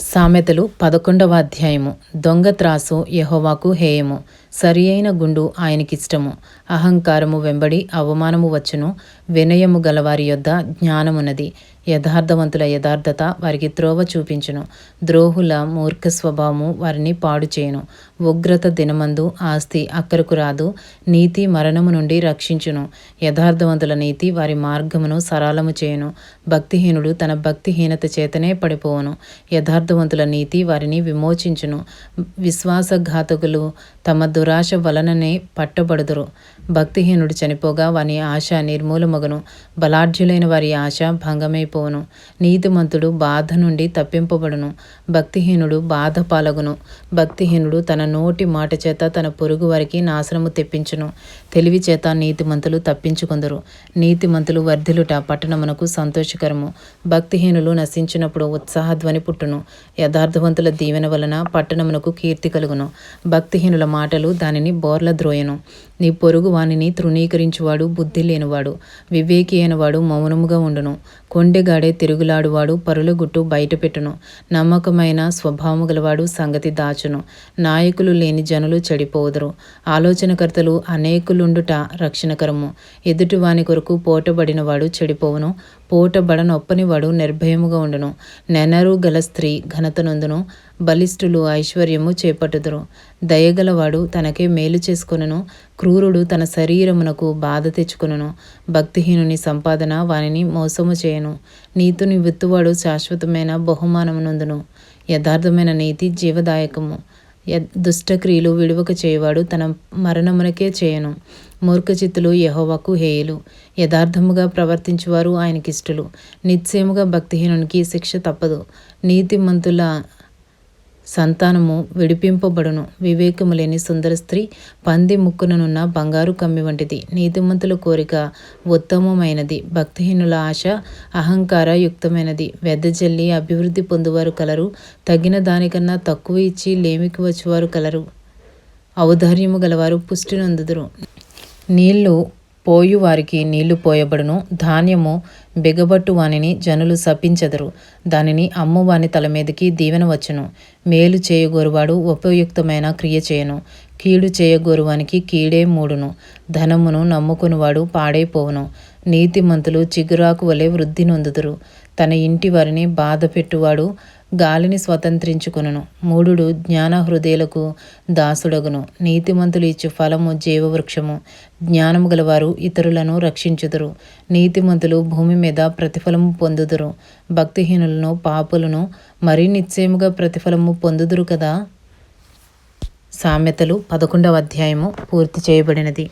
సామెతలు పదకొండవ అధ్యాయము. దొంగ త్రాసు యెహోవాకు హేయము. సరి అయిన గుండు ఆయనకిష్టము. అహంకారము వెంబడి అవమానము వచ్చును. వినయము గలవారి యొద్ద జ్ఞానమున్నది. యథార్థవంతుల యథార్థత వారికి త్రోవ చూపించును. ద్రోహుల మూర్ఖ స్వభావము వారిని పాడు చేయను. ఉగ్రత దినమందు ఆస్తి అక్కరకు రాదు. నీతి మరణము నుండి రక్షించును. యథార్థవంతుల నీతి వారి మార్గమును సరళము చేయను. భక్తిహీనుడు తన భక్తిహీనత చేతనే పడిపోవును. యథార్థవంతుల నీతి వారిని విమోచించును. విశ్వాసఘాతకులు తమ దురాశ వలననే పట్టబడుదురు. భక్తిహీనుడు చనిపోగా వాని ఆశ నిర్మూలమగును. బలాఢ్యులైన వారి ఆశ భంగమైపోవును. నీతిమంతుడు బాధ నుండి తప్పింపబడును. భక్తిహీనుడు బాధ పాలగును భక్తిహీనుడు తన నోటి మాట చేత తన పొరుగు వారికి నాశనము తెప్పించును. తెలివి చేత నీతిమంతులు తప్పించుకుందరు. నీతిమంతులు వర్ధిలుట పట్టణమునకు సంతోషకరము. భక్తిహీనులు నశించినప్పుడు ఉత్సాహధ్వని పుట్టును. యథార్థవంతుల దీవెన వలన పట్టణమునకు కీర్తి కలుగును. భక్తిహీనుల మాటలు దానిని బోర్ల ద్రోయను. నీ పొరుగు వానిని తృణీకరించువాడు బుద్ధి లేనివాడు వివేకి అయినవాడు మౌనముగా ఉండును. కొండెగాడే తిరుగులాడువాడు పరుల గుట్టు బయటపెట్టును. నమ్మకమైన స్వభావము గలవాడు సంగతి దాచును. నాయకులు లేని జనులు చెడిపోదురు. ఆలోచనకర్తలు అనేకులుండుట రక్షణకరము. ఎదుటి వాని కొరకు పోటబడినవాడు చెడిపోవును. పోటబడనొప్పనివాడు నిర్భయముగా ఉండును. నెనరు గల స్త్రీ ఘనతనందును బలిష్ఠులు ఐశ్వర్యము చేపట్టుదురు. దయగలవాడు తనకే మేలు చేసుకొనును. క్రూరుడు తన శరీరమునకు బాధ తెచ్చుకొనును. భక్తిహీనుని సంపాదన వానిని మోసము చేయ చేయను నీతుని విత్తువాడు శాశ్వతమైన బహుమానమునందును. యథార్థమైన నీతి జీవదాయకము. దుష్టక్రియలు విడువక చేయవాడు తన మరణమునకే చేయను. మూర్ఖచిత్తులు యహోవకు హేయులు. యథార్థముగా ప్రవర్తించువారు ఆయనకిష్టులు. నిశ్చయముగా భక్తిహీనునికి శిక్ష తప్పదు. నీతిమంతుల సంతానము విడిపింపబడును. వివేకము లేని సుందర స్త్రీ పంది ముక్కుననున్న బంగారు కమ్మి వంటిది. నీతిమంతుల కోరిక ఉత్తమమైనది. భక్తిహీనుల ఆశ అహంకార యుక్తమైనది వెద్దజల్లి అభివృద్ధి పొందువారు కలరు. తగిన దానికన్నా తక్కువ ఇచ్చి లేమికి వచ్చేవారు కలరు. ఔదార్యము గలవారు పుష్టి నొందుదురు. నీళ్ళు పోయు వారికి నీళ్ళు పోయబడును. ధాన్యము బిగబట్టు వానిని జనులు శపించెదరు. దానిని అమ్మువాని తల మీదకి దీవెన వచ్చును. మేలు చేయగోరువాడు ఉపయుక్తమైన క్రియ చేయను. కీడు చేయగోరువానికి కీడే మూడును. ధనమును నమ్ముకునివాడు పాడైపోవును నీతిమంతులు చిగురాకు వలె వృద్ధి నొందుదురు. తన ఇంటి వారిని బాధ పెట్టువాడు గాలిని స్వతంత్రించుకును మూఢుడు జ్ఞాన హృదయలకు దాసుడగును. నీతిమంతులు ఇచ్చు ఫలము జీవవృక్షము. జ్ఞానము గలవారు ఇతరులను రక్షించుదురు. నీతిమంతులు భూమి మీద ప్రతిఫలము పొందుదురు. భక్తిహీనులను పాపులను మరీ నిశ్చయముగా ప్రతిఫలము పొందుదురు కదా? సామెతలు పదకొండవ అధ్యాయము పూర్తి చేయబడినది.